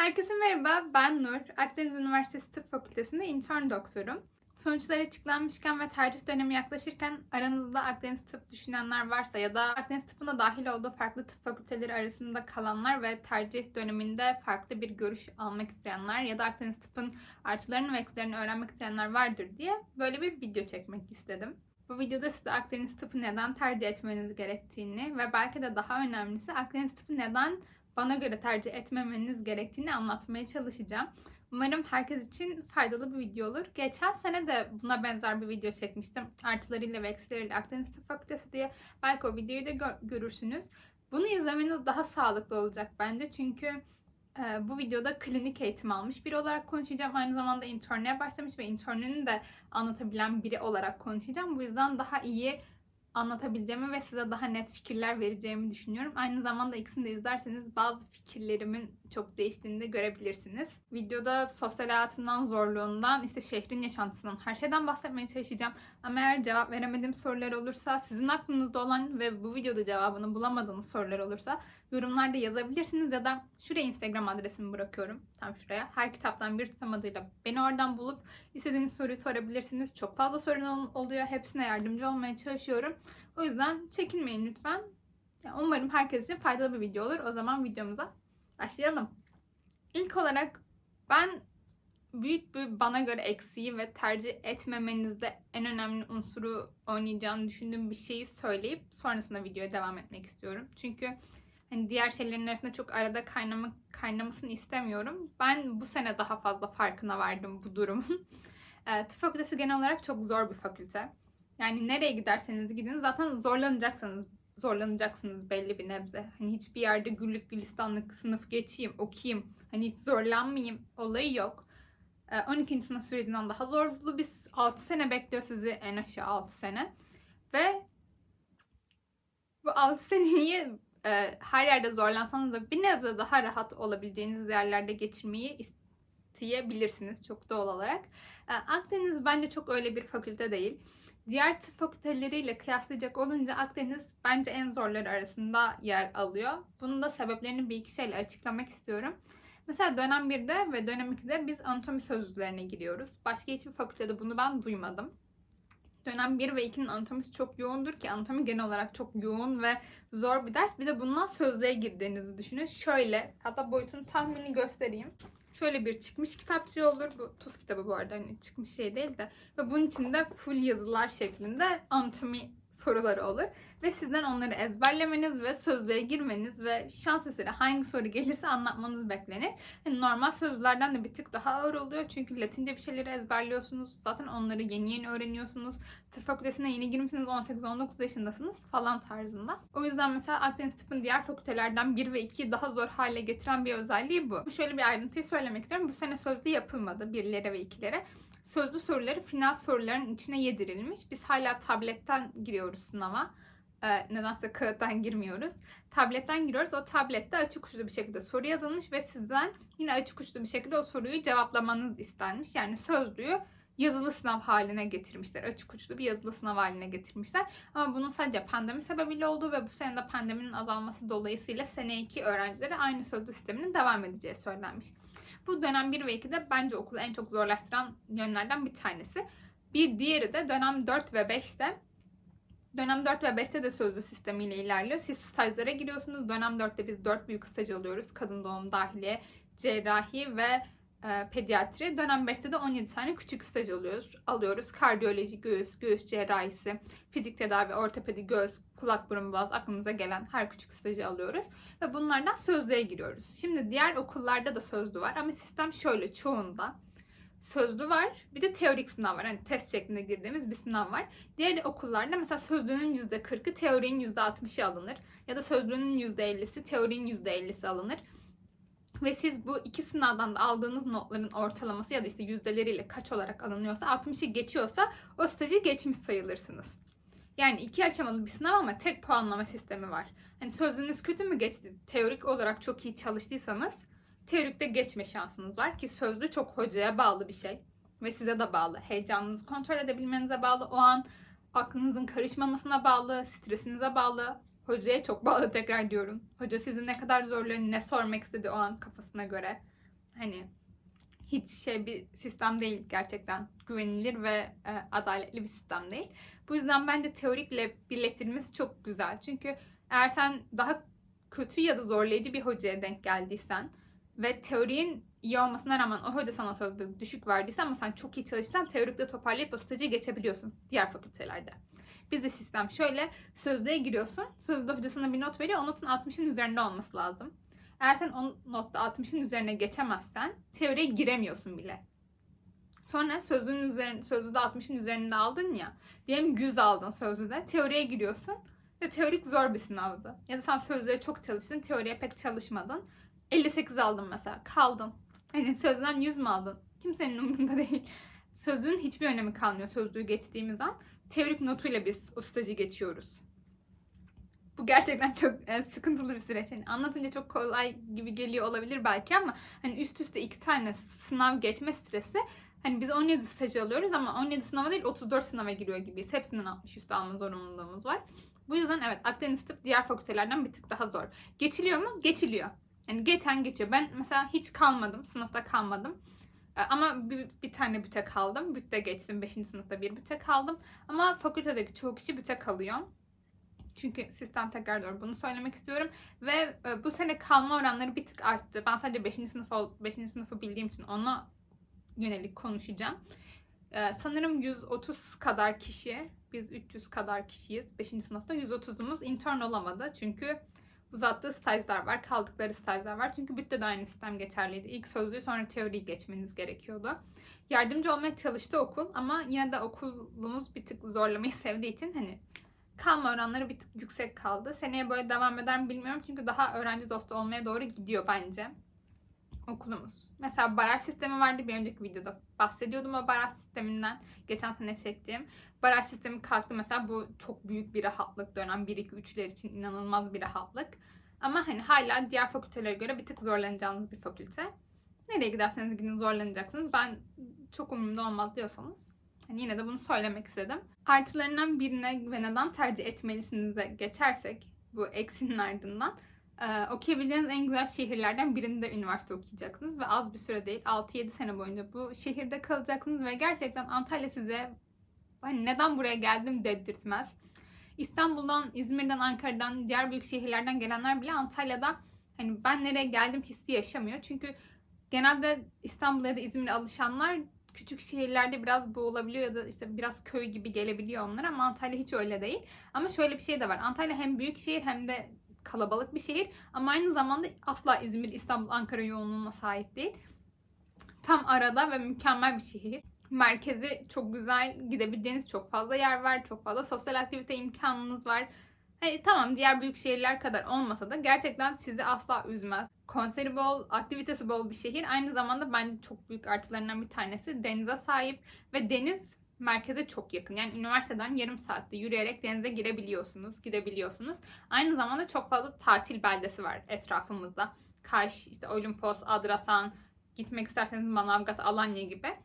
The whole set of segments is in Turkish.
Herkese merhaba, ben Nur. Akdeniz Üniversitesi Tıp Fakültesi'nde intern doktorum. Sonuçlar açıklanmışken ve tercih dönemi yaklaşırken aranızda Akdeniz Tıp düşünenler varsa ya da Akdeniz Tıp'ın da dahil olduğu farklı tıp fakülteleri arasında kalanlar ve tercih döneminde farklı bir görüş almak isteyenler ya da Akdeniz Tıp'ın artılarını ve eksilerini öğrenmek isteyenler vardır diye böyle bir video çekmek istedim. Bu videoda size Akdeniz Tıp'ı neden tercih etmeniz gerektiğini ve belki de daha önemlisi Akdeniz Tıp'ı neden bana göre tercih etmemeniz gerektiğini anlatmaya çalışacağım. Umarım herkes için faydalı bir video olur. Geçen sene de buna benzer bir video çekmiştim. Artılarıyla ve eksileriyle Akdeniz Tıp Fakültesi diye. Belki o videoyu da gör- görürsünüz. Bunu izlemeniz daha sağlıklı olacak bence. Çünkü e, bu videoda klinik eğitim almış biri olarak konuşacağım. Aynı zamanda internliğe başlamış ve internünü de anlatabilen biri olarak konuşacağım. Bu yüzden daha iyi anlatabileceğimi ve size daha net fikirler vereceğimi düşünüyorum. Aynı zamanda ikisini de izlerseniz bazı fikirlerimin çok değiştiğini de görebilirsiniz. Videoda sosyal hayatından, zorluğundan, işte şehrin yaşantısından, her şeyden bahsetmeye çalışacağım. Ama eğer cevap veremediğim sorular olursa, sizin aklınızda olan ve bu videoda cevabını bulamadığınız sorular olursa yorumlarda yazabilirsiniz ya da şuraya Instagram adresimi bırakıyorum. Tam şuraya. Her kitaptan bir tutamadığıyla beni oradan bulup istediğiniz soruyu sorabilirsiniz. Çok fazla sorun ol- oluyor. Hepsine yardımcı olmaya çalışıyorum. O yüzden çekinmeyin lütfen. Umarım herkes için faydalı bir video olur. O zaman videomuza başlayalım. İlk olarak ben büyük bir bana göre eksiği ve tercih etmemenizde en önemli unsuru oynayacağını düşündüğüm bir şeyi söyleyip sonrasında videoya devam etmek istiyorum. Çünkü hani diğer şeylerin arasında çok arada kaynama, kaynamasını istemiyorum. Ben bu sene daha fazla farkına vardım bu durumun. E, tıp fakültesi genel olarak çok zor bir fakülte. Yani nereye giderseniz gidin zaten zorlanacaksınız zorlanacaksınız belli bir nebze. Hani hiçbir yerde güllük gülistanlık sınıf geçeyim, okuyayım. Hani hiç zorlanmayayım olayı yok. Ee, 12. sınıf sürecinden daha zorlu bir 6 sene bekliyor sizi en aşağı 6 sene. Ve bu 6 seneyi e, her yerde zorlansanız da bir nebze daha rahat olabileceğiniz yerlerde geçirmeyi isteyebilirsiniz çok doğal olarak. Ee, Akdeniz bence çok öyle bir fakülte değil. Diğer tıp fakülteleriyle kıyaslayacak olunca Akdeniz bence en zorları arasında yer alıyor. Bunun da sebeplerini bir iki şeyle açıklamak istiyorum. Mesela dönem 1'de ve dönem 2'de biz anatomi sözlüklerine giriyoruz. Başka hiçbir fakültede bunu ben duymadım. Dönem 1 ve 2'nin anatomisi çok yoğundur ki anatomi genel olarak çok yoğun ve zor bir ders. Bir de bundan sözlüğe girdiğinizi düşünün. Şöyle, hatta boyutunu tahmini göstereyim. Şöyle bir çıkmış kitapçığı olur. Bu tuz kitabı bu arada hani çıkmış şey değil de. Ve bunun içinde full yazılar şeklinde anatomi soruları olur. Ve sizden onları ezberlemeniz ve sözlüğe girmeniz ve şans eseri hangi soru gelirse anlatmanız beklenir. Yani normal sözlülerden de bir tık daha ağır oluyor. Çünkü Latince bir şeyleri ezberliyorsunuz. Zaten onları yeni yeni öğreniyorsunuz. Tıp fakültesine yeni girmişsiniz 18-19 yaşındasınız falan tarzında. O yüzden mesela Akdeniz Tıp'ın diğer fakültelerden 1 ve 2'yi daha zor hale getiren bir özelliği bu. Şöyle bir ayrıntıyı söylemek istiyorum. Bu sene sözlü yapılmadı birlere ve ikilere sözlü soruları final soruların içine yedirilmiş. Biz hala tabletten giriyoruz sınava. Ee, nedense kağıttan girmiyoruz. Tabletten giriyoruz. O tablette açık uçlu bir şekilde soru yazılmış ve sizden yine açık uçlu bir şekilde o soruyu cevaplamanız istenmiş. Yani sözlüğü yazılı sınav haline getirmişler. Açık uçlu bir yazılı sınav haline getirmişler. Ama bunun sadece pandemi sebebiyle olduğu ve bu sene de pandeminin azalması dolayısıyla sene 2 öğrencilere aynı sözlü sisteminin devam edeceği söylenmiş. Bu dönem 1 ve 2'de bence okulu en çok zorlaştıran yönlerden bir tanesi. Bir diğeri de dönem 4 ve 5'te Dönem 4 ve 5'te de sözlü sistemiyle ilerliyor. Siz stajlara giriyorsunuz. Dönem 4'te biz 4 büyük staj alıyoruz. Kadın doğum, dahiliye, cerrahi ve e, pediatri. Dönem 5'te de 17 tane küçük staj alıyoruz. alıyoruz. Kardiyoloji, göğüs, göğüs cerrahisi, fizik tedavi, ortopedi, göğüs, kulak, burun, boğaz aklınıza gelen her küçük stajı alıyoruz. Ve bunlardan sözlüğe giriyoruz. Şimdi diğer okullarda da sözlü var ama sistem şöyle çoğunda sözlü var. Bir de teorik sınav var. Hani test şeklinde girdiğimiz bir sınav var. Diğer okullarda mesela sözlüğünün %40'ı teorinin %60'ı alınır. Ya da sözlüğünün %50'si teorinin %50'si alınır. Ve siz bu iki sınavdan da aldığınız notların ortalaması ya da işte yüzdeleriyle kaç olarak alınıyorsa 60'ı geçiyorsa o stajı geçmiş sayılırsınız. Yani iki aşamalı bir sınav ama tek puanlama sistemi var. Hani sözlüğünüz kötü mü geçti? Teorik olarak çok iyi çalıştıysanız teorikte geçme şansınız var ki sözlü çok hocaya bağlı bir şey ve size de bağlı. Heyecanınızı kontrol edebilmenize bağlı. O an aklınızın karışmamasına bağlı, stresinize bağlı. Hocaya çok bağlı tekrar diyorum. Hoca sizi ne kadar zorluyor, ne sormak istedi o an kafasına göre. hani hiç şey bir sistem değil gerçekten güvenilir ve e, adaletli bir sistem değil. Bu yüzden bence teorikle birleştirilmesi çok güzel. Çünkü eğer sen daha kötü ya da zorlayıcı bir hocaya denk geldiysen ve teorin iyi olmasına rağmen o hoca sana sözde düşük verdiyse ama sen çok iyi çalışsan teorikle toparlayıp o stajı geçebiliyorsun diğer fakültelerde. Bizde sistem şöyle sözlüğe giriyorsun. Sözlü hocasına bir not veriyor. O notun 60'ın üzerinde olması lazım. Eğer sen o notta 60'ın üzerine geçemezsen teoriye giremiyorsun bile. Sonra sözün üzerinde, sözlüde 60'ın üzerinde aldın ya. Diyelim 100 aldın sözlüde. Teoriye giriyorsun. Ve teorik zor bir sınavdı. Ya da sen sözlüğe çok çalıştın, teoriye pek çalışmadın. 58 aldın mesela. Kaldın. Hani sözden 100 mü aldın? Kimsenin umurunda değil. Sözlüğün hiçbir önemi kalmıyor sözlüğü geçtiğimiz an. Teorik notuyla biz o stajı geçiyoruz. Bu gerçekten çok e, sıkıntılı bir süreç. Yani anlatınca çok kolay gibi geliyor olabilir belki ama hani üst üste iki tane sınav geçme stresi Hani biz 17 stajı alıyoruz ama 17 sınava değil 34 sınava giriyor gibiyiz. Hepsinden 60 üstü alma zorunluluğumuz var. Bu yüzden evet Akdeniz Tıp diğer fakültelerden bir tık daha zor. Geçiliyor mu? Geçiliyor. Yani geçen geçiyor. Ben mesela hiç kalmadım. Sınıfta kalmadım. Ee, Ama bir, bir tane büte kaldım. Bütte geçtim. 5. sınıfta bir büte kaldım. Ama fakültedeki çoğu kişi büte kalıyor. Çünkü sistem tekrar doğru bunu söylemek istiyorum. Ve e, bu sene kalma oranları bir tık arttı. Ben sadece 5. sınıf 5. sınıfı bildiğim için ona yönelik konuşacağım. Ee, sanırım 130 kadar kişi, biz 300 kadar kişiyiz 5. sınıfta. 130'umuz intern olamadı. Çünkü uzattığı stajlar var, kaldıkları stajlar var. Çünkü BÜT'te de aynı sistem geçerliydi. İlk sözlüğü sonra teoriyi geçmeniz gerekiyordu. Yardımcı olmaya çalıştı okul ama yine de okulumuz bir tık zorlamayı sevdiği için hani kalma oranları bir tık yüksek kaldı. Seneye böyle devam eder mi bilmiyorum çünkü daha öğrenci dostu olmaya doğru gidiyor bence okulumuz. Mesela baraj sistemi vardı bir önceki videoda bahsediyordum o baraj sisteminden geçen sene çektiğim. Baraj sistemi kalktı mesela bu çok büyük bir rahatlık dönem 1-2-3'ler için inanılmaz bir rahatlık. Ama hani hala diğer fakültelere göre bir tık zorlanacağınız bir fakülte. Nereye giderseniz gidin zorlanacaksınız. Ben çok umurumda olmaz diyorsanız hani yine de bunu söylemek istedim. Artılarından birine ve neden tercih etmelisinize geçersek bu eksinin ardından okuyabileceğiniz en güzel şehirlerden birinde üniversite okuyacaksınız ve az bir süre değil 6-7 sene boyunca bu şehirde kalacaksınız ve gerçekten Antalya size hani neden buraya geldim dedirtmez. İstanbul'dan, İzmir'den, Ankara'dan, diğer büyük şehirlerden gelenler bile Antalya'da hani ben nereye geldim hissi yaşamıyor. Çünkü genelde İstanbul'a ya da İzmir'e alışanlar küçük şehirlerde biraz bu olabiliyor ya da işte biraz köy gibi gelebiliyor onlara ama Antalya hiç öyle değil. Ama şöyle bir şey de var. Antalya hem büyük şehir hem de kalabalık bir şehir ama aynı zamanda asla İzmir, İstanbul, Ankara yoğunluğuna sahip değil. Tam arada ve mükemmel bir şehir. Merkezi çok güzel, gidebileceğiniz çok fazla yer var, çok fazla sosyal aktivite imkanınız var. Hani tamam diğer büyük şehirler kadar olmasa da gerçekten sizi asla üzmez. Konseri bol, aktivitesi bol bir şehir. Aynı zamanda bence çok büyük artılarından bir tanesi denize sahip ve deniz merkeze çok yakın. Yani üniversiteden yarım saatte yürüyerek denize girebiliyorsunuz, gidebiliyorsunuz. Aynı zamanda çok fazla tatil beldesi var etrafımızda. Kaş, işte Olimpos, Adrasan, gitmek isterseniz Manavgat, Alanya gibi.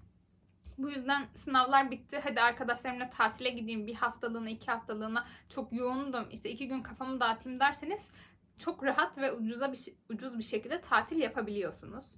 Bu yüzden sınavlar bitti. Hadi arkadaşlarımla tatile gideyim bir haftalığına, iki haftalığına çok yoğundum. İşte iki gün kafamı dağıtayım derseniz çok rahat ve ucuza bir, ucuz bir şekilde tatil yapabiliyorsunuz.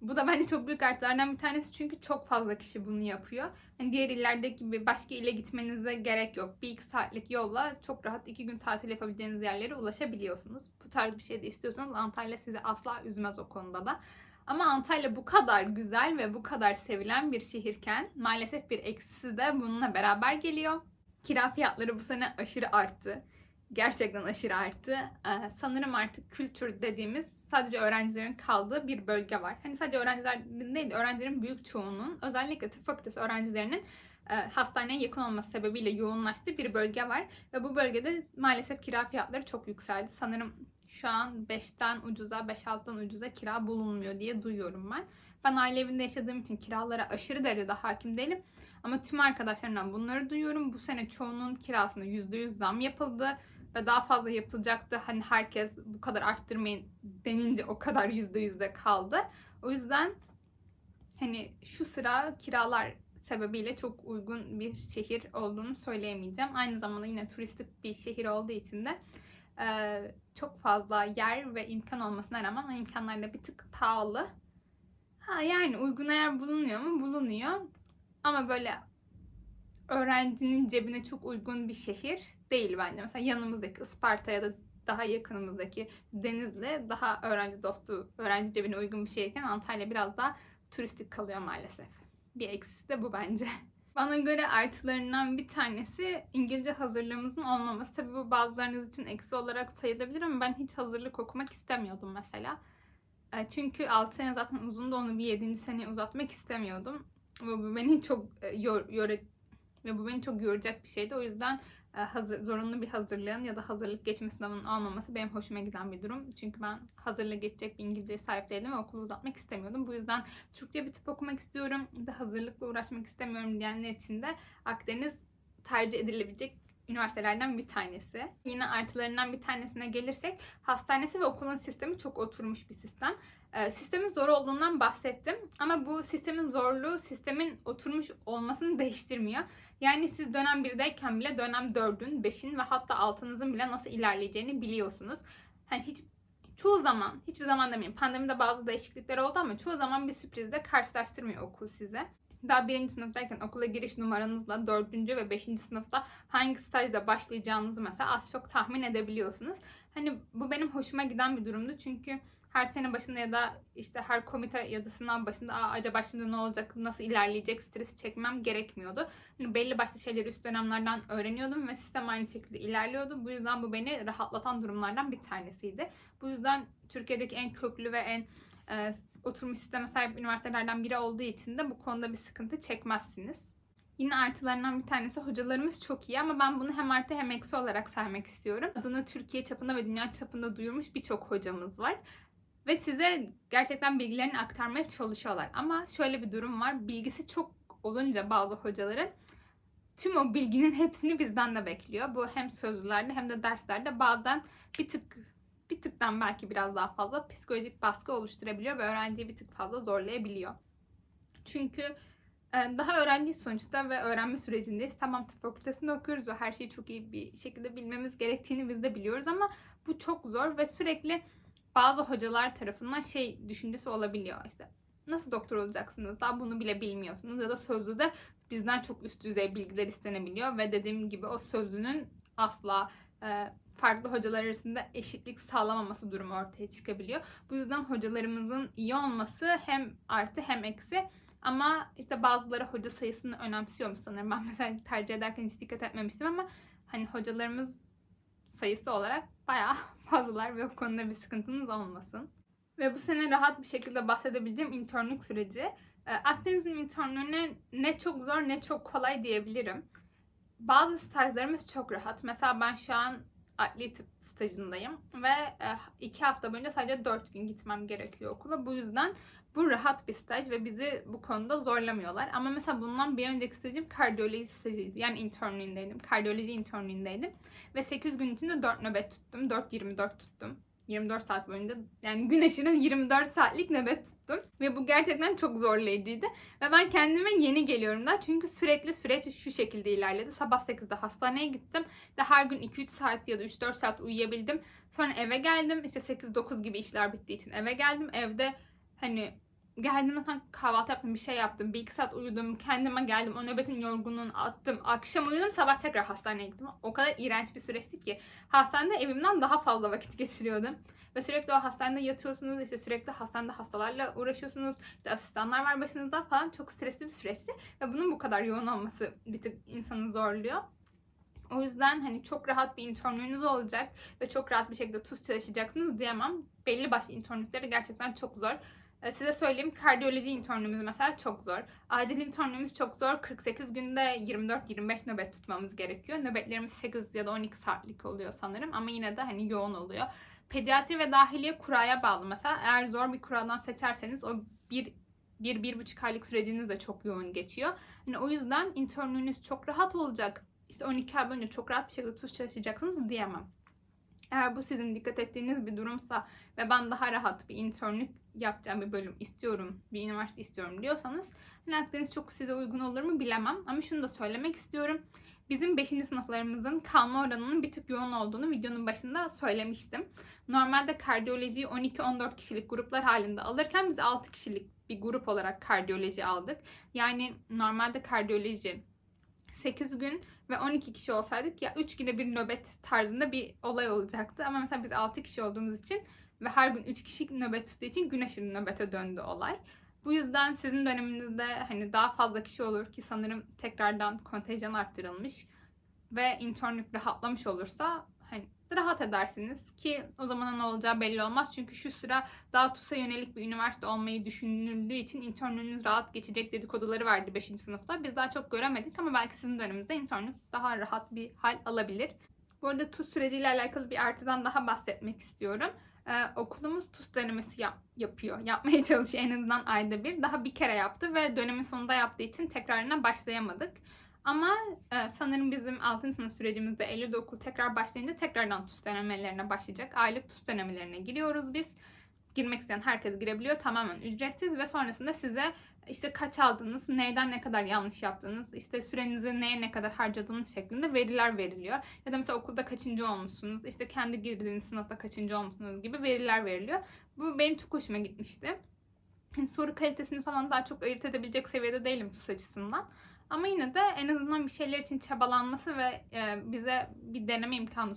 Bu da bence çok büyük artılardan bir tanesi çünkü çok fazla kişi bunu yapıyor. Hani diğer illerdeki gibi başka ile gitmenize gerek yok. Bir iki saatlik yolla çok rahat iki gün tatil yapabileceğiniz yerlere ulaşabiliyorsunuz. Bu tarz bir şey de istiyorsanız Antalya sizi asla üzmez o konuda da. Ama Antalya bu kadar güzel ve bu kadar sevilen bir şehirken maalesef bir eksisi de bununla beraber geliyor. Kira fiyatları bu sene aşırı arttı. Gerçekten aşırı arttı. Ee, sanırım artık kültür dediğimiz sadece öğrencilerin kaldığı bir bölge var. Hani sadece öğrencilerin değil, öğrencilerin büyük çoğunun özellikle tıp fakültesi öğrencilerinin e, hastaneye yakın olması sebebiyle yoğunlaştığı bir bölge var. Ve bu bölgede maalesef kira fiyatları çok yükseldi. Sanırım şu an 5'ten ucuza, 5-6'dan ucuza kira bulunmuyor diye duyuyorum ben. Ben aile evinde yaşadığım için kiralara aşırı derecede hakim değilim. Ama tüm arkadaşlarımdan bunları duyuyorum. Bu sene çoğunun kirasına %100 zam yapıldı ve daha fazla yapılacaktı. Hani herkes bu kadar arttırmayın denince o kadar yüzde yüzde kaldı. O yüzden hani şu sıra kiralar sebebiyle çok uygun bir şehir olduğunu söyleyemeyeceğim. Aynı zamanda yine turistik bir şehir olduğu için de e, çok fazla yer ve imkan olmasına rağmen o imkanlar da bir tık pahalı. Ha yani uygun eğer bulunuyor mu? Bulunuyor. Ama böyle öğrencinin cebine çok uygun bir şehir değil bence. Mesela yanımızdaki Isparta ya da daha yakınımızdaki Denizli daha öğrenci dostu, öğrenci cebine uygun bir şehirken Antalya biraz daha turistik kalıyor maalesef. Bir eksisi de bu bence. Bana göre artılarından bir tanesi İngilizce hazırlığımızın olmaması. Tabii bu bazılarınız için eksi olarak sayılabilir ama ben hiç hazırlık okumak istemiyordum mesela. E, Çünkü 6 sene zaten uzundu onu bir 7. seneye uzatmak istemiyordum. Bu beni çok e, yor, yor- ve bu beni çok yoracak bir şeydi. O yüzden hazır, zorunlu bir hazırlığın ya da hazırlık geçme sınavının olmaması benim hoşuma giden bir durum. Çünkü ben hazırlığı geçecek bir İngilizceye sahip değildim ve okulu uzatmak istemiyordum. Bu yüzden Türkçe bir tıp okumak istiyorum da hazırlıkla uğraşmak istemiyorum diyenler için de Akdeniz tercih edilebilecek üniversitelerden bir tanesi. Yine artılarından bir tanesine gelirsek hastanesi ve okulun sistemi çok oturmuş bir sistem. Ee, sistemin zor olduğundan bahsettim ama bu sistemin zorluğu sistemin oturmuş olmasını değiştirmiyor. Yani siz dönem 1'deyken bile dönem 4'ün, 5'in ve hatta 6'nızın bile nasıl ilerleyeceğini biliyorsunuz. Hani hiç çoğu zaman, hiçbir zaman demeyeyim pandemide bazı değişiklikler oldu ama çoğu zaman bir sürprizle karşılaştırmıyor okul size. Daha birinci sınıftayken okula giriş numaranızla dördüncü ve beşinci sınıfta hangi stajda başlayacağınızı mesela az çok tahmin edebiliyorsunuz. Hani bu benim hoşuma giden bir durumdu çünkü her sene başında ya da işte her komite ya da sınav başında Aa, acaba şimdi ne olacak, nasıl ilerleyecek stresi çekmem gerekmiyordu. Hani belli başlı şeyleri üst dönemlerden öğreniyordum ve sistem aynı şekilde ilerliyordu. Bu yüzden bu beni rahatlatan durumlardan bir tanesiydi. Bu yüzden Türkiye'deki en köklü ve en e, oturmuş sisteme sahip üniversitelerden biri olduğu için de bu konuda bir sıkıntı çekmezsiniz. Yine artılarından bir tanesi hocalarımız çok iyi ama ben bunu hem artı hem eksi olarak saymak istiyorum. Adını Türkiye çapında ve dünya çapında duyurmuş birçok hocamız var. Ve size gerçekten bilgilerini aktarmaya çalışıyorlar. Ama şöyle bir durum var. Bilgisi çok olunca bazı hocaların tüm o bilginin hepsini bizden de bekliyor. Bu hem sözlülerde hem de derslerde bazen bir tık bir tıktan belki biraz daha fazla psikolojik baskı oluşturabiliyor ve öğrenciyi bir tık fazla zorlayabiliyor. Çünkü e, daha öğrenci sonuçta ve öğrenme sürecindeyiz. Tamam tıp fakültesinde okuyoruz ve her şeyi çok iyi bir şekilde bilmemiz gerektiğini biz de biliyoruz ama bu çok zor ve sürekli bazı hocalar tarafından şey düşüncesi olabiliyor işte. Nasıl doktor olacaksınız? Daha bunu bile bilmiyorsunuz ya da sözlüde bizden çok üst düzey bilgiler istenebiliyor ve dediğim gibi o sözlünün asla e, farklı hocalar arasında eşitlik sağlamaması durumu ortaya çıkabiliyor. Bu yüzden hocalarımızın iyi olması hem artı hem eksi. Ama işte bazıları hoca sayısını önemsiyormuş sanırım. Ben mesela tercih ederken hiç dikkat etmemiştim ama hani hocalarımız sayısı olarak bayağı fazlalar ve bu konuda bir sıkıntınız olmasın. Ve bu sene rahat bir şekilde bahsedebileceğim internlük süreci. Ee, Akdeniz'in internlüğüne ne çok zor ne çok kolay diyebilirim. Bazı stajlarımız çok rahat. Mesela ben şu an adli tıp stajındayım ve e, iki hafta boyunca sadece dört gün gitmem gerekiyor okula. Bu yüzden bu rahat bir staj ve bizi bu konuda zorlamıyorlar. Ama mesela bundan bir önceki stajım kardiyoloji stajıydı. Yani internlüğündeydim. Kardiyoloji internlüğündeydim. Ve 8 gün içinde 4 nöbet tuttum. 4-24 tuttum. 24 saat boyunca yani gün aşırı 24 saatlik nöbet tuttum. Ve bu gerçekten çok zorlayıcıydı. Ve ben kendime yeni geliyorum da. Çünkü sürekli süreç şu şekilde ilerledi. Sabah 8'de hastaneye gittim. Ve her gün 2-3 saat ya da 3-4 saat uyuyabildim. Sonra eve geldim. İşte 8-9 gibi işler bittiği için eve geldim. Evde hani geldim zaten kahvaltı yaptım bir şey yaptım. Bir iki saat uyudum. Kendime geldim. O nöbetin yorgunluğunu attım. Akşam uyudum. Sabah tekrar hastaneye gittim. O kadar iğrenç bir süreçti ki. Hastanede evimden daha fazla vakit geçiriyordum. Ve sürekli o hastanede yatıyorsunuz. işte sürekli hastanede hastalarla uğraşıyorsunuz. İşte asistanlar var başınızda falan. Çok stresli bir süreçti. Ve bunun bu kadar yoğun olması bir tık insanı zorluyor. O yüzden hani çok rahat bir internlüğünüz olacak ve çok rahat bir şekilde tuz çalışacaksınız diyemem. Belli başlı internlükleri gerçekten çok zor. Ee, Size söyleyeyim kardiyoloji internümüz mesela çok zor. Acil internümüz çok zor. 48 günde 24-25 nöbet tutmamız gerekiyor. Nöbetlerimiz 8 ya da 12 saatlik oluyor sanırım ama yine de hani yoğun oluyor. Pediatri ve dahiliye kuraya bağlı mesela. Eğer zor bir kuradan seçerseniz o bir bir, bir buçuk aylık süreciniz de çok yoğun geçiyor. Yani o yüzden internlüğünüz çok rahat olacak. İşte 12 ay boyunca çok rahat bir şekilde tuz çalışacaksınız diyemem. Eğer bu sizin dikkat ettiğiniz bir durumsa ve ben daha rahat bir internlük yapacağım bir bölüm istiyorum, bir üniversite istiyorum diyorsanız hani Akdeniz çok size uygun olur mu bilemem. Ama şunu da söylemek istiyorum. Bizim 5. sınıflarımızın kalma oranının bir tık yoğun olduğunu videonun başında söylemiştim. Normalde kardiyolojiyi 12-14 kişilik gruplar halinde alırken biz 6 kişilik bir grup olarak kardiyoloji aldık. Yani normalde kardiyoloji 8 gün ve 12 kişi olsaydık ya 3 güne bir nöbet tarzında bir olay olacaktı. Ama mesela biz 6 kişi olduğumuz için ve her gün 3 kişi nöbet tuttuğu için gün aşırı nöbete döndü olay. Bu yüzden sizin döneminizde hani daha fazla kişi olur ki sanırım tekrardan kontenjan arttırılmış ve internlük rahatlamış olursa hani rahat edersiniz ki o zaman ne olacağı belli olmaz. Çünkü şu sıra daha TUS'a yönelik bir üniversite olmayı düşünüldüğü için internlüğünüz rahat geçecek dedikoduları vardı 5. sınıfta. Biz daha çok göremedik ama belki sizin döneminizde internlük daha rahat bir hal alabilir. Bu arada TUS süreciyle alakalı bir artıdan daha bahsetmek istiyorum. Ee, okulumuz TUS denemesi yap, yapıyor. Yapmaya çalışıyor en azından ayda bir. Daha bir kere yaptı ve dönemin sonunda yaptığı için tekrarına başlayamadık. Ama e, sanırım bizim 6. sınıf sürecimizde Eylül'de okul tekrar başlayınca tekrardan TUS denemelerine başlayacak. Aylık TUS denemelerine giriyoruz biz. Girmek isteyen herkes girebiliyor. Tamamen ücretsiz ve sonrasında size işte kaç aldınız, neyden ne kadar yanlış yaptınız, işte sürenizi neye ne kadar harcadığınız şeklinde veriler veriliyor. Ya da mesela okulda kaçıncı olmuşsunuz, işte kendi girdiğiniz sınıfta kaçıncı olmuşsunuz gibi veriler veriliyor. Bu benim çok hoşuma gitmişti. Yani soru kalitesini falan daha çok ayırt edebilecek seviyede değilim TUS açısından. Ama yine de en azından bir şeyler için çabalanması ve e, bize bir deneme imkanı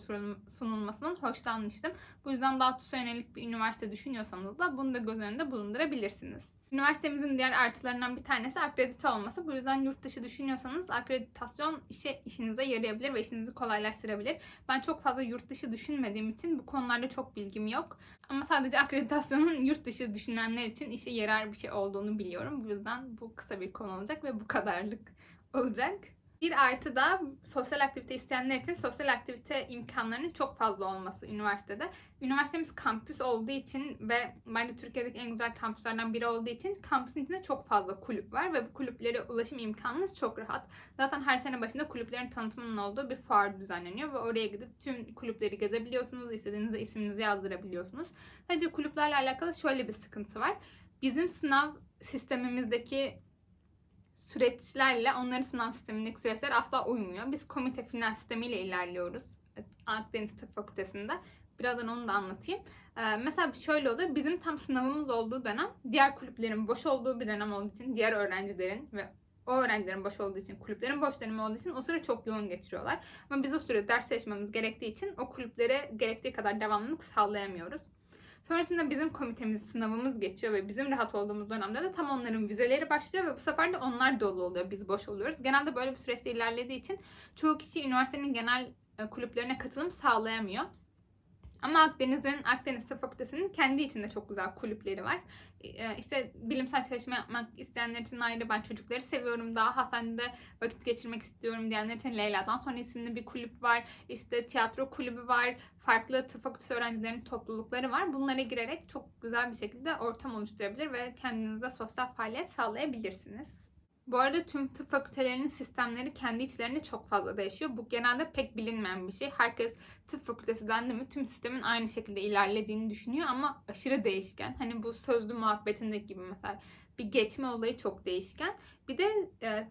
sunulmasından hoşlanmıştım. Bu yüzden daha TUS'a yönelik bir üniversite düşünüyorsanız da bunu da göz önünde bulundurabilirsiniz. Üniversitemizin diğer artılarından bir tanesi akredite olması. Bu yüzden yurt dışı düşünüyorsanız akreditasyon işe, işinize yarayabilir ve işinizi kolaylaştırabilir. Ben çok fazla yurt dışı düşünmediğim için bu konularda çok bilgim yok. Ama sadece akreditasyonun yurt dışı düşünenler için işe yarar bir şey olduğunu biliyorum. Bu yüzden bu kısa bir konu olacak ve bu kadarlık olacak. Bir artı da sosyal aktivite isteyenler için sosyal aktivite imkanlarının çok fazla olması üniversitede. Üniversitemiz kampüs olduğu için ve bence Türkiye'deki en güzel kampüslerden biri olduğu için kampüsün içinde çok fazla kulüp var ve bu kulüplere ulaşım imkanınız çok rahat. Zaten her sene başında kulüplerin tanıtımının olduğu bir fuar düzenleniyor ve oraya gidip tüm kulüpleri gezebiliyorsunuz. istediğinizde isminizi yazdırabiliyorsunuz. Sadece kulüplerle alakalı şöyle bir sıkıntı var. Bizim sınav sistemimizdeki süreçlerle onların sınav sistemindeki süreçler asla uymuyor. Biz komite final sistemiyle ilerliyoruz. Akdeniz Tıp Fakültesi'nde. Birazdan onu da anlatayım. Ee, mesela şöyle oluyor. Bizim tam sınavımız olduğu dönem diğer kulüplerin boş olduğu bir dönem olduğu için diğer öğrencilerin ve o öğrencilerin boş olduğu için, kulüplerin boş dönemi olduğu için o süre çok yoğun geçiriyorlar. Ama biz o sürede ders çalışmamız gerektiği için o kulüplere gerektiği kadar devamlılık sağlayamıyoruz. Sonrasında bizim komitemiz sınavımız geçiyor ve bizim rahat olduğumuz dönemde de tam onların vizeleri başlıyor ve bu sefer de onlar dolu oluyor. Biz boş oluyoruz. Genelde böyle bir süreçte ilerlediği için çoğu kişi üniversitenin genel e, kulüplerine katılım sağlayamıyor. Ama Akdeniz'in, Akdeniz Tıp Fakültesi'nin kendi içinde çok güzel kulüpleri var. Ee, işte bilimsel çalışma yapmak isteyenler için ayrı ben çocukları seviyorum. Daha hastanede vakit geçirmek istiyorum diyenler için Leyla'dan sonra isimli bir kulüp var. İşte tiyatro kulübü var. Farklı tıp fakültesi öğrencilerinin toplulukları var. Bunlara girerek çok güzel bir şekilde ortam oluşturabilir ve kendinize sosyal faaliyet sağlayabilirsiniz. Bu arada tüm tıp fakültelerinin sistemleri kendi içlerinde çok fazla değişiyor. Bu genelde pek bilinmeyen bir şey. Herkes tıp fakültesi dendi mi tüm sistemin aynı şekilde ilerlediğini düşünüyor ama aşırı değişken. Hani bu sözlü muhabbetindeki gibi mesela bir geçme olayı çok değişken. Bir de e,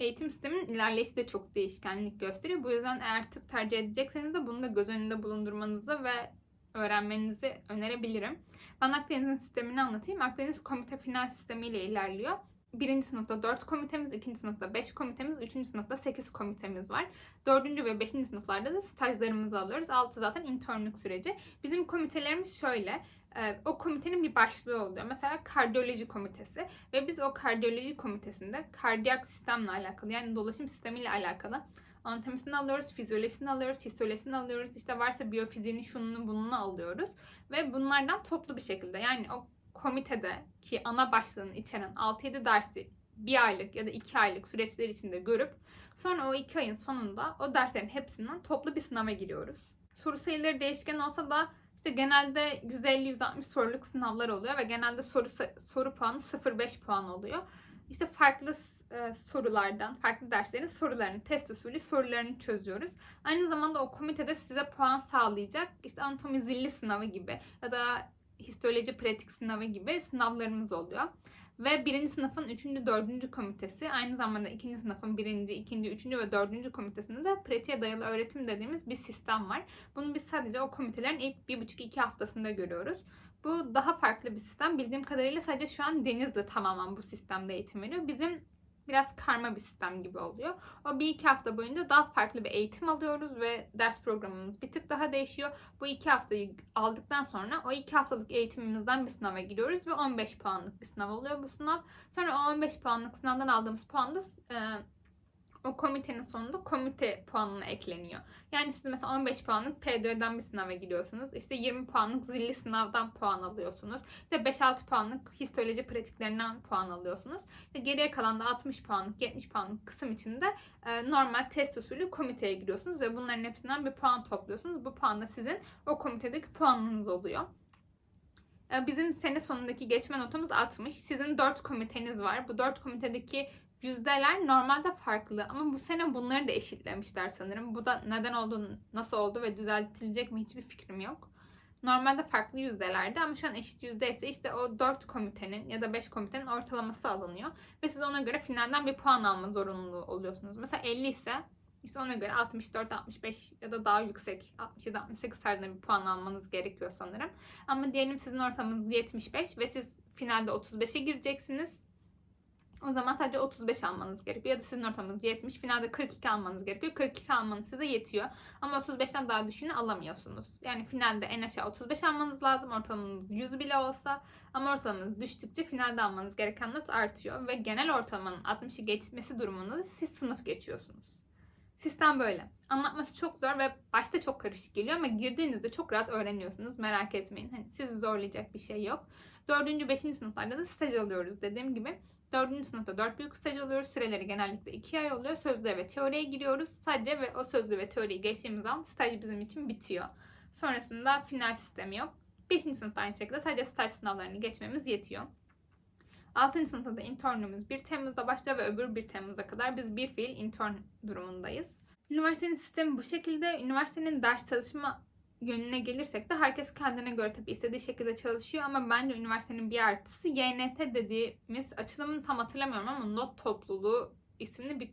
eğitim sisteminin ilerleyişi de çok değişkenlik gösteriyor. Bu yüzden eğer tıp tercih edecekseniz de bunu da göz önünde bulundurmanızı ve öğrenmenizi önerebilirim. Ben Akdeniz'in sistemini anlatayım. Akdeniz komite final sistemiyle ilerliyor birinci sınıfta 4 komitemiz, ikinci sınıfta 5 komitemiz, üçüncü sınıfta 8 komitemiz var. Dördüncü ve beşinci sınıflarda da stajlarımızı alıyoruz. Altı zaten internlük süreci. Bizim komitelerimiz şöyle. E, o komitenin bir başlığı oluyor. Mesela kardiyoloji komitesi ve biz o kardiyoloji komitesinde kardiyak sistemle alakalı yani dolaşım sistemiyle alakalı anatomisini alıyoruz, fizyolojisini alıyoruz, histolojisini alıyoruz. İşte varsa biyofiziğini şununu bununu alıyoruz. Ve bunlardan toplu bir şekilde yani o komitede ki ana başlığını içeren 6-7 dersi bir aylık ya da iki aylık süreçler içinde görüp sonra o iki ayın sonunda o derslerin hepsinden toplu bir sınava giriyoruz. Soru sayıları değişken olsa da işte genelde 150-160 soruluk sınavlar oluyor ve genelde soru soru puanı 0-5 puan oluyor. işte farklı e, sorulardan, farklı derslerin sorularını, test usulü sorularını çözüyoruz. Aynı zamanda o komitede size puan sağlayacak işte anatomi zilli sınavı gibi ya da histoloji pratik sınavı gibi sınavlarımız oluyor. Ve birinci sınıfın üçüncü, dördüncü komitesi aynı zamanda ikinci sınıfın birinci, ikinci, üçüncü ve dördüncü komitesinde de pratiğe dayalı öğretim dediğimiz bir sistem var. Bunu biz sadece o komitelerin ilk bir buçuk iki haftasında görüyoruz. Bu daha farklı bir sistem. Bildiğim kadarıyla sadece şu an Denizli tamamen bu sistemde eğitim veriyor. Bizim biraz karma bir sistem gibi oluyor. O bir iki hafta boyunca daha farklı bir eğitim alıyoruz ve ders programımız bir tık daha değişiyor. Bu iki haftayı aldıktan sonra o iki haftalık eğitimimizden bir sınava giriyoruz ve 15 puanlık bir sınav oluyor bu sınav. Sonra o 15 puanlık sınavdan aldığımız puan da e, o komitenin sonunda komite puanına ekleniyor. Yani siz mesela 15 puanlık PDÖ'den bir sınava giriyorsunuz. İşte 20 puanlık zilli sınavdan puan alıyorsunuz. İşte 5-6 puanlık histoloji pratiklerinden puan alıyorsunuz. İşte geriye kalan da 60 puanlık, 70 puanlık kısım içinde e, normal test usulü komiteye giriyorsunuz ve bunların hepsinden bir puan topluyorsunuz. Bu puan da sizin o komitedeki puanınız oluyor. E, Bizim sene sonundaki geçme notumuz 60. Sizin 4 komiteniz var. Bu 4 komitedeki yüzdeler normalde farklı ama bu sene bunları da eşitlemişler sanırım. Bu da neden oldu, nasıl oldu ve düzeltilecek mi hiçbir fikrim yok. Normalde farklı yüzdelerdi ama şu an eşit yüzde ise işte o 4 komitenin ya da 5 komitenin ortalaması alınıyor. Ve siz ona göre finalden bir puan alma zorunluluğu oluyorsunuz. Mesela 50 ise işte ona göre 64, 65 ya da daha yüksek 67, 68 tarzında bir puan almanız gerekiyor sanırım. Ama diyelim sizin ortalamanız 75 ve siz finalde 35'e gireceksiniz. O zaman sadece 35 almanız gerekiyor. Ya da sizin ortalamanız 70. Finalde 42 almanız gerekiyor. 42 almanız size yetiyor. Ama 35'ten daha düşüğünü alamıyorsunuz. Yani finalde en aşağı 35 almanız lazım. Ortalamanız 100 bile olsa. Ama ortalamanız düştükçe finalde almanız gereken not artıyor. Ve genel ortalamanın 60'ı geçmesi durumunda siz sınıf geçiyorsunuz. Sistem böyle. Anlatması çok zor ve başta çok karışık geliyor ama girdiğinizde çok rahat öğreniyorsunuz. Merak etmeyin. Hani sizi zorlayacak bir şey yok. 4. 5. sınıflarda da staj alıyoruz dediğim gibi. Dördüncü sınıfta dört büyük staj alıyoruz. Süreleri genellikle iki ay oluyor. Sözlü ve teoriye giriyoruz. Sadece ve o sözlü ve teoriyi geçtiğimiz zaman staj bizim için bitiyor. Sonrasında final sistemi yok. Beşinci sınıfta aynı şekilde sadece staj sınavlarını geçmemiz yetiyor. Altıncı sınıfta da internümüz 1 Temmuz'da başlıyor ve öbür 1 Temmuz'a kadar biz bir fiil intern durumundayız. Üniversitenin sistemi bu şekilde. Üniversitenin ders çalışma yönüne gelirsek de herkes kendine göre tabii istediği şekilde çalışıyor ama bence üniversitenin bir artısı YNT dediğimiz açılımını tam hatırlamıyorum ama not topluluğu isimli bir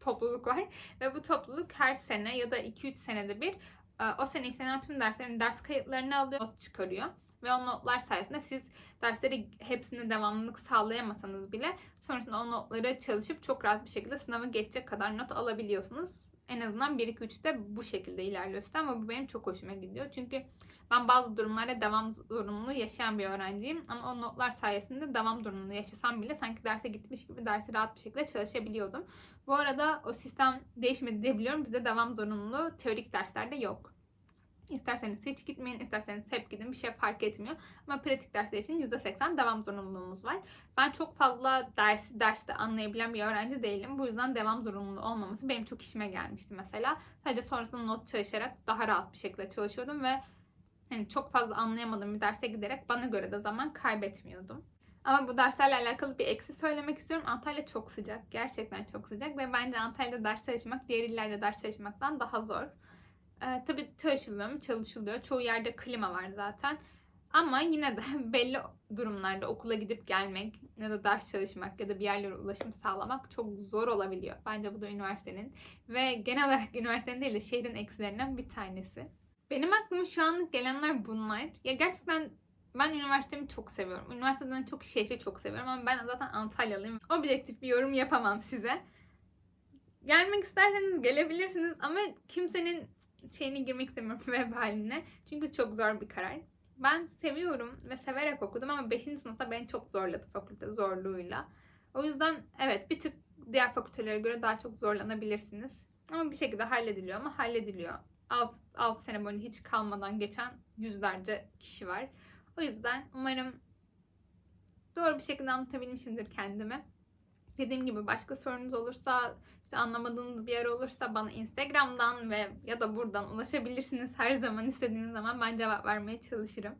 topluluk var ve bu topluluk her sene ya da 2-3 senede bir e, o sene işlenen tüm derslerin ders kayıtlarını alıyor, not çıkarıyor. Ve o notlar sayesinde siz dersleri hepsine devamlılık sağlayamasanız bile sonrasında o notları çalışıp çok rahat bir şekilde sınavı geçecek kadar not alabiliyorsunuz. En azından 1-2-3'te bu şekilde ilerliyor sistem ama bu benim çok hoşuma gidiyor. Çünkü ben bazı durumlarda devam zorunluluğu yaşayan bir öğrenciyim. Ama o notlar sayesinde devam zorunluluğu yaşasam bile sanki derse gitmiş gibi dersi rahat bir şekilde çalışabiliyordum. Bu arada o sistem değişmedi diyebiliyorum. Bizde devam zorunluluğu teorik derslerde yok. İsterseniz hiç gitmeyin, isterseniz hep gidin bir şey fark etmiyor. Ama pratik dersler için %80 devam zorunluluğumuz var. Ben çok fazla dersi derste anlayabilen bir öğrenci değilim. Bu yüzden devam zorunluluğu olmaması benim çok işime gelmişti mesela. Sadece sonrasında not çalışarak daha rahat bir şekilde çalışıyordum ve hani çok fazla anlayamadığım bir derse giderek bana göre de zaman kaybetmiyordum. Ama bu derslerle alakalı bir eksi söylemek istiyorum. Antalya çok sıcak. Gerçekten çok sıcak ve bence Antalya'da ders çalışmak diğer illerde ders çalışmaktan daha zor. Ee, tabii çalışılıyor? Çalışılıyor. Çoğu yerde klima var zaten. Ama yine de belli durumlarda okula gidip gelmek ya da ders çalışmak ya da bir yerlere ulaşım sağlamak çok zor olabiliyor. Bence bu da üniversitenin ve genel olarak üniversitenin değil de şehrin eksilerinden bir tanesi. Benim aklıma şu anlık gelenler bunlar. Ya gerçekten ben üniversitemi çok seviyorum. Üniversiteden çok şehri çok seviyorum ama ben zaten Antalyalıyım. Objektif bir yorum yapamam size. Gelmek isterseniz gelebilirsiniz ama kimsenin şeyine girmek istemiyorum vebaline. Çünkü çok zor bir karar. Ben seviyorum ve severek okudum ama 5. sınıfta beni çok zorladı fakülte zorluğuyla. O yüzden evet bir tık diğer fakültelere göre daha çok zorlanabilirsiniz. Ama bir şekilde hallediliyor ama hallediliyor. 6, 6 sene boyunca hiç kalmadan geçen yüzlerce kişi var. O yüzden umarım doğru bir şekilde anlatabilmişimdir kendimi. Dediğim gibi başka sorunuz olursa, işte anlamadığınız bir yer olursa bana Instagram'dan ve ya da buradan ulaşabilirsiniz. Her zaman istediğiniz zaman ben cevap vermeye çalışırım.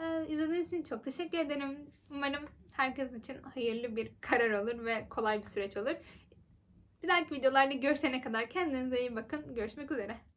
Ee, izlediğiniz için çok teşekkür ederim. Umarım herkes için hayırlı bir karar olur ve kolay bir süreç olur. Bir dahaki videolarda görüşene kadar kendinize iyi bakın. Görüşmek üzere.